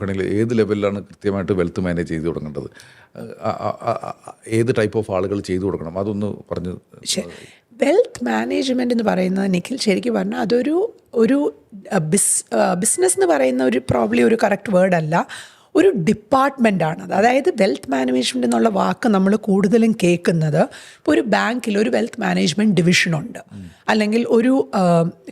വേണമെങ്കിൽ ഏത് ലെവലിലാണ് കൃത്യമായിട്ട് വെൽത്ത് മാനേജ് ചെയ്ത് തുടങ്ങേണ്ടത്? ഏത് ടൈപ്പ് ഓഫ് ആളുകൾ ചെയ്തു കൊടുക്കണം? അതൊന്ന് പറഞ്ഞു വെൽത്ത് മാനേജ്മെന്റ് എന്ന് പറയുന്നത് നിഖിൽ ശരിക്കും പറഞ്ഞാൽ അതൊരു ഒരു ബിസ് ബിസിനസ് എന്ന് പറയുന്ന ഒരു പ്രോബ്ലി ഒരു കറക്റ്റ് വേർഡല്ല ഒരു ഡിപ്പാർട്ട്മെന്റ് അത്. അതായത് വെൽത്ത് മാനേജ്മെന്റ് എന്നുള്ള വാക്ക് നമ്മൾ കൂടുതലും കേൾക്കുന്നത് ഇപ്പോൾ ഒരു ബാങ്കിൽ ഒരു വെൽത്ത് മാനേജ്മെന്റ് ഡിവിഷനുണ്ട്. അല്ലെങ്കിൽ ഒരു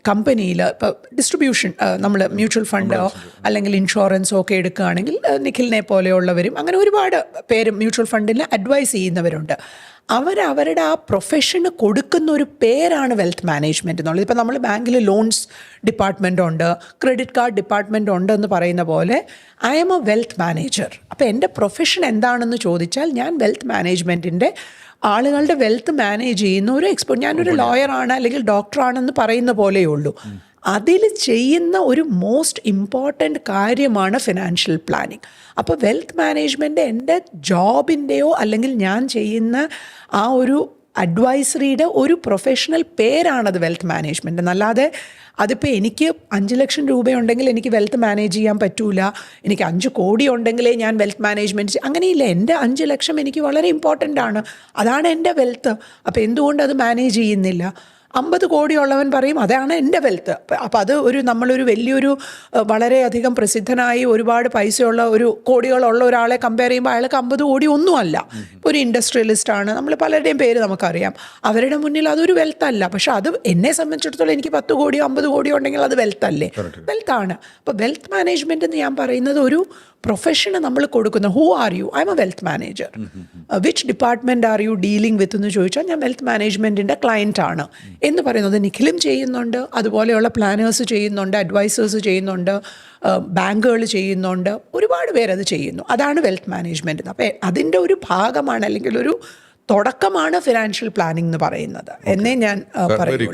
കമ്പനിയിൽ ഇപ്പോൾ ഡിസ്ട്രിബ്യൂഷൻ നമ്മൾ മ്യൂച്വൽ ഫണ്ടോ അല്ലെങ്കിൽ ഇൻഷുറൻസോ ഒക്കെ എടുക്കുകയാണെങ്കിൽ നിഖിലിനെ പോലെയുള്ളവരും അങ്ങനെ ഒരുപാട് പേരും മ്യൂച്വൽ ഫണ്ടിൽ അഡ്വൈസ് ചെയ്യുന്നവരുണ്ട്. അവരവരുടെ ആ പ്രൊഫഷന് കൊടുക്കുന്ന ഒരു പേരാണ് വെൽത്ത് മാനേജ്മെന്റ് എന്നുള്ളത്. ഇപ്പോൾ നമ്മൾ ബാങ്കിൽ ലോൺസ് ഡിപ്പാർട്ട്മെന്റ് ഉണ്ട് ക്രെഡിറ്റ് കാർഡ് ഡിപ്പാർട്ട്മെന്റ് ഉണ്ട് എന്ന് പറയുന്ന പോലെ I am a wealth manager അപ്പോൾ എന്റെ പ്രൊഫഷൻ എന്താണെന്ന് ചോദിച്ചാൽ ഞാൻ വെൽത്ത് മാനേജ്മെന്റിന്റെ ആളുകളുടെ വെൽത്ത് മാനേജ് ചെയ്യുന്ന ഒരു എക്സ്പെർട്ട് ഞാനൊരു ലോയറാണ് അല്ലെങ്കിൽ ഡോക്ടറാണെന്ന് പറയുന്ന പോലെയേ ഉള്ളൂ. അതിൽ ചെയ്യുന്ന ഒരു മോസ്റ്റ് ഇമ്പോർട്ടന്റ് കാര്യമാണ് ഫിനാൻഷ്യൽ പ്ലാനിങ് അപ്പോൾ വെൽത്ത് മാനേജ്മെന്റ് എന്റെ ജോബിന്റെയോ അല്ലെങ്കിൽ ഞാൻ ചെയ്യുന്ന ആ ഒരു അഡ്വൈസറിയുടെ ഒരു പ്രൊഫഷണൽ പേരാണത് വെൽത്ത് മാനേജ്മെന്റ് എന്നല്ലാതെ അതിപ്പോൾ എനിക്ക് അഞ്ച് ലക്ഷം രൂപയുണ്ടെങ്കിൽ എനിക്ക് വെൽത്ത് മാനേജ് ചെയ്യാൻ പറ്റൂല. എനിക്ക് അഞ്ച് കോടി ഉണ്ടെങ്കിലേ ഞാൻ വെൽത്ത് മാനേജ്മെന്റ് അങ്ങനെയില്ല. എന്റെ അഞ്ച് ലക്ഷം എനിക്ക് വളരെ ഇമ്പോർട്ടന്റ് ആണ്. അതാണ് എന്റെ വെൽത്ത് അപ്പോൾ എന്തുകൊണ്ട് അത് മാനേജ് ചെയ്യുന്നില്ല? അമ്പത് കോടിയുള്ളവൻ പറയും അതാണ് എന്റെ വെൽത്ത് അപ്പോൾ അത് ഒരു നമ്മളൊരു വലിയൊരു വളരെയധികം പ്രസിദ്ധനായി ഒരുപാട് പൈസയുള്ള ഒരു കോടികളുള്ള ഒരാളെ കമ്പയർ ചെയ്യുമ്പോൾ അയാൾക്ക് അമ്പത് കോടി ഒന്നുമല്ല. ഒരു ഇൻഡസ്ട്രിയലിസ്റ്റ് ആണ് നമ്മൾ പലരുടെയും പേര് നമുക്കറിയാം. അവരുടെ മുന്നിൽ അതൊരു വെൽത്തല്ല. പക്ഷെ അത് എന്നെ സംബന്ധിച്ചിടത്തോളം എനിക്ക് പത്ത് കോടിയോ അമ്പത് കോടിയോ ഉണ്ടെങ്കിൽ അത് വെൽത്ത് അല്ലേ വെൽത്താണ്. അപ്പോൾ വെൽത്ത് മാനേജ്മെന്റ് എന്ന് ഞാൻ പറയുന്നത് ഒരു പ്രൊഫഷന് നമ്മൾ കൊടുക്കുന്ന who are you I am a wealth manager which department are you dealing with എന്ന് ചോദിച്ചാൽ ഞാൻ വെൽത്ത് മാനേജ്മെന്റിന്റെ ക്ലയന്റ് ആണ്. എന്ന് പറയുന്നത് നിഖിലും ചെയ്യുന്നുണ്ട്. അതുപോലെയുള്ള പ്ലാനേഴ്സ് ചെയ്യുന്നുണ്ട് അഡ്വൈസേഴ്സ് ചെയ്യുന്നുണ്ട്. ബാങ്കുകൾ ചെയ്യുന്നുണ്ട്. ഒരുപാട് പേരത് ചെയ്യുന്നു. അതാണ് വെൽത്ത് മാനേജ്മെന്റ് അപ്പോൾ അതിന്റെ ഒരു ഭാഗമാണ് അല്ലെങ്കിൽ ഒരു തുടക്കമാണ് ഫിനാൻഷ്യൽ പ്ലാനിംഗ് എന്ന് പറയുന്നത്. എന്നേ ഞാൻ പറയുള്ളൂ.